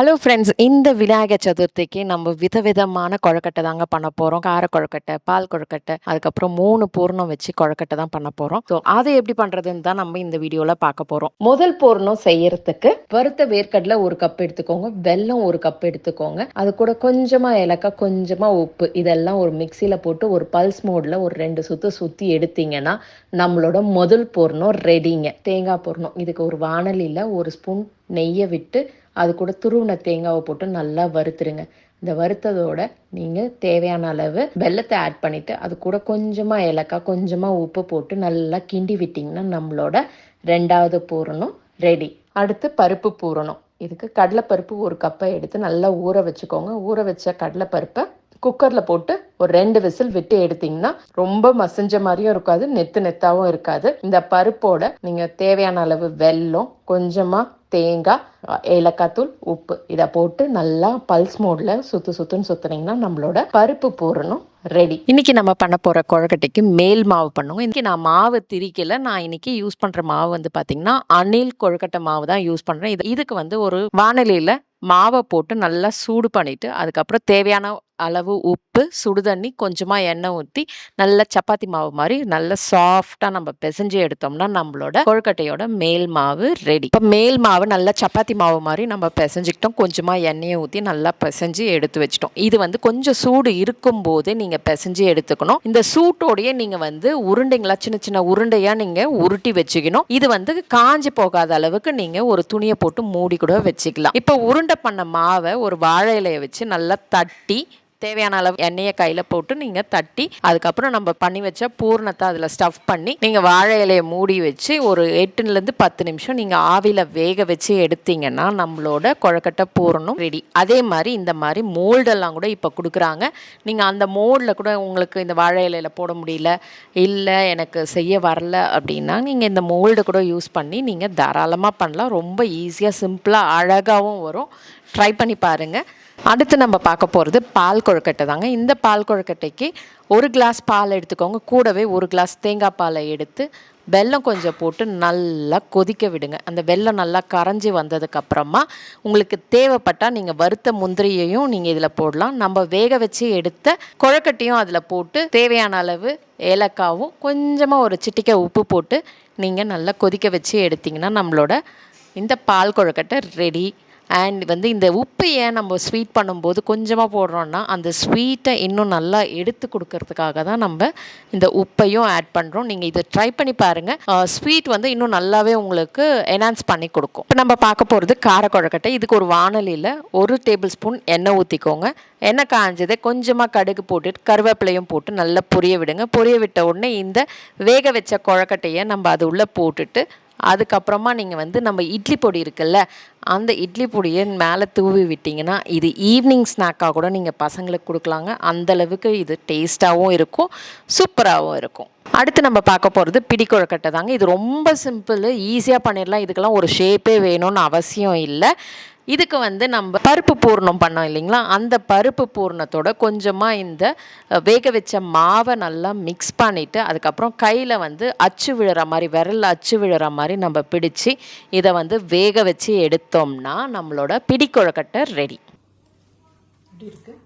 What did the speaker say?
Hello friends இந்த விநாயகர் சதுர்த்திக்கு நம்ம விதவிதமான கொழக்கட்டை தாங்க பண்ண போகிறோம் கார கொழக்கட்டை பால் கொழக்கட்டை அதுக்கப்புறம் மூணு பூர்ணம் வச்சு கொழக்கட்டை தான் பண்ண போகிறோம் ஸோ அதை எப்படி பண்ணுறதுன்னு தான் நம்ம இந்த வீடியோவில் பார்க்க போகிறோம் முதல் பூர்ணம் செய்யறதுக்கு வறுத்த வேர்க்கடலை ஒரு கப் எடுத்துக்கோங்க. வெல்லம் ஒரு கப் எடுத்துக்கோங்க. அது கூட கொஞ்சமாக ஏலக்காய் கொஞ்சமாக உப்பு இதெல்லாம் ஒரு மிக்சியில் போட்டு ஒரு பல்ஸ் மோடில் ஒரு ரெண்டு சுற்று சுற்றி எடுத்தீங்கன்னா நம்மளோட முதல் பூர்ணம் ரெடிங்க தேங்காய் பூர்ணம். இதுக்கு ஒரு வானலியில் ஒரு ஸ்பூன் நெய்யை விட்டு அது கூட துருவின தேங்காவை போட்டு நல்லா வறுத்துருங்க. இந்த வறுத்ததோட நீங்கள் தேவையான அளவு வெல்லத்தை ஆட் பண்ணிவிட்டு அது கூட கொஞ்சமாக ஏலக்காய் கொஞ்சமாக உப்பு போட்டு நல்லா கிண்டி விட்டிங்கன்னா நம்மளோட ரெண்டாவது பூரணம் ரெடி அடுத்து பருப்பு பூரணம். இதுக்கு கடலைப்பருப்பு ஒரு கப்பை எடுத்து நல்லா ஊற வச்சுக்கோங்க. ஊற வச்ச கடலைப்பருப்பை குக்கரில் போட்டு ஒரு ரெண்டு விசில் விட்டு எடுத்தீங்கன்னா ரொம்ப மசிஞ்ச மாதிரியும் இருக்காது நெத்து நெத்தாவும் இருக்காது. இந்த பருப்போட நீங்கள் தேவையான அளவு வெல்லம் கொஞ்சமாக தேங்காய் ஏலக்காய் தூள் உப்பு. இதை போட்டு நல்லா பல்ஸ் மோடில் சுத்து சுத்துன்னு சுத்துனீங்கன்னா நம்மளோட பருப்பு போடணும் ரெடி இன்னைக்கு நம்ம பண்ண போற கொழக்கட்டைக்கு மேல் மாவு பண்ணுவோம். இன்னைக்கு நான் மாவு திரிக்கல. நான் இன்னைக்கு யூஸ் பண்ற மாவு வந்து பாத்தீங்கன்னா அணில் கொழுக்கட்டை மாவு தான் யூஸ் பண்றேன். இது இதுக்கு வந்து ஒரு வானிலையில மாவை போட்டு நல்லா சூடு பண்ணிட்டு அதுக்கப்புறம் தேவையான அளவு உப்பு சுடுதண்ணி கொஞ்சமாக எண்ணெய் ஊற்றி நல்ல சப்பாத்தி மாவு மாதிரி நல்ல சாஃப்டாக நம்ம பிசைஞ்சு எடுத்தோம்னா நம்மளோட கொழுக்கட்டையோட மேல் மாவு ரெடி இப்போ மேல் மாவு நல்லா சப்பாத்தி மாவு மாதிரி நம்ம பிசைஞ்சிக்கிட்டோம். கொஞ்சமாக எண்ணெயை ஊற்றி நல்லா பிசைஞ்சு எடுத்து வச்சிட்டோம். இது வந்து கொஞ்சம் சூடு இருக்கும்போதே நீங்கள் பிசைஞ்சு எடுத்துக்கணும். இந்த சூட்டோடையே நீங்கள் வந்து உருண்டைங்களா சின்ன சின்ன உருண்டையாக நீங்கள் உருட்டி வச்சுக்கணும். இது வந்து காஞ்சி போகாத அளவுக்கு நீங்கள் ஒரு துணியை போட்டு மூடி கூட வச்சுக்கலாம். இப்போ உருண்டை பண்ண மாவை ஒரு வாழை இலையை வச்சு நல்லா தட்டி தேவையான அளவு எண்ணெயை கையில் போட்டு நீங்கள் தட்டி அதுக்கப்புறம் நம்ம பண்ணி வச்ச பூர்ணத்தை அதில் ஸ்டஃப் பண்ணி நீங்கள் வாழை இலையை மூடி வச்சு ஒரு எட்டுலேருந்து பத்து நிமிஷம் நீங்கள் ஆவியில் வேக வச்சு எடுத்தீங்கன்னா நம்மளோட கொழக்கட்டை பூரணம் ரெடி அதே மாதிரி இந்த மாதிரி மோல்டெல்லாம் கூட இப்போ கொடுக்குறாங்க. நீங்கள் அந்த மோல்டில் கூட உங்களுக்கு இந்த வாழை இலையில் போட முடியல இல்லை எனக்கு செய்ய வரல அப்படின்னா நீங்கள் இந்த மோல்டு கூட யூஸ் பண்ணி நீங்கள் தாராளமாக பண்ணலாம். ரொம்ப ஈஸியாக சிம்பிளாக அழகாகவும் வரும். ட்ரை பண்ணி பாருங்கள் அடுத்து நம்ம பார்க்க போகிறது பால் கொழுக்கட்டை தாங்க. இந்த பால் கொழுக்கட்டைக்கு ஒரு கிளாஸ் பால் எடுத்துக்கோங்க. கூடவே ஒரு கிளாஸ் தேங்காய் பாலை எடுத்து வெல்லம் கொஞ்சம் போட்டு நல்லா கொதிக்க விடுங்க. அந்த வெல்லம் நல்லா கரைஞ்சி வந்ததுக்கப்புறமா உங்களுக்கு தேவைப்பட்டால் நீங்கள் வறுத்த முந்திரியையும் நீங்கள் இதில் போடலாம். நம்ம வேக வச்சு எடுத்த கொழக்கட்டையும் அதில் போட்டு தேவையான அளவு ஏலக்காவும் கொஞ்சமாக ஒரு சிட்டிக்கை உப்பு போட்டு நீங்கள் நல்லா கொதிக்க வச்சு எடுத்திங்கன்னா நம்மளோட இந்த பால் கொழுக்கட்டை ரெடி அண்ட் வந்து இந்த உப்பு ஏன் நம்ம ஸ்வீட் பண்ணும்போது கொஞ்சமாக போடுறோன்னா அந்த ஸ்வீட்டை இன்னும் நல்லா எடுத்து கொடுக்கறதுக்காக தான் நம்ம இந்த உப்பையும் ஆட் பண்ணுறோம் நீங்கள் இதை ட்ரை பண்ணி பாருங்கள் ஸ்வீட் வந்து இன்னும் நல்லாவே உங்களுக்கு என்ஹான்ஸ் பண்ணி கொடுக்கும். இப்போ நம்ம பார்க்க போகிறது கார குழக்கட்டை இதுக்கு ஒரு வானலியில் ஒரு டேபிள் ஸ்பூன் எண்ணெய் ஊற்றிக்கோங்க எண்ணெய் காஞ்சதை கொஞ்சமாக கடுகு போட்டுட்டு கருவேப்பிலையும் போட்டு நல்லா பொரிய விடுங்க. பொரிய விட்ட உடனே இந்த வேக வச்ச குழக்கட்டையை நம்ம அது உள்ளே போட்டுட்டு அதுக்கப்புறமா நீங்கள் வந்து நம்ம இட்லி பொடி இருக்குல்ல அந்த இட்லி பொடியை மேலே தூவி விட்டிங்கன்னா இது ஈவினிங் ஸ்நாக்காக கூட நீங்கள் பசங்களுக்கு கொடுக்கலாங்க. அந்தளவுக்கு இது டேஸ்ட்டாகவும் இருக்கும் சூப்பராகவும் இருக்கும். அடுத்து நம்ம பார்க்க போகிறது பிடிக்குழக்கட்டை தாங்க. இது ரொம்ப சிம்பிள் ஈஸியாக பண்ணிடலாம். இதுக்கெல்லாம் ஒரு ஷேப்பே வேணும்னு அவசியம் இல்லை. இதுக்கு வந்து நம்ம பருப்பு பூர்ணம் பண்ணோம் இல்லைங்களா? அந்த பருப்பு பூர்ணத்தோட கொஞ்சமாக இந்த வேக வச்ச மாவை நல்லா மிக்ஸ் பண்ணிவிட்டு அதுக்கப்புறம் கையில் வந்து அச்சு விழுற மாதிரி விரலில் அச்சு விழுற மாதிரி நம்ம பிடிச்சி இதை வந்து வேக வச்சு எடுத்தோம்னா நம்மளோட பிடிக்குழக்கட்டை ரெடி எப்படி இருக்குது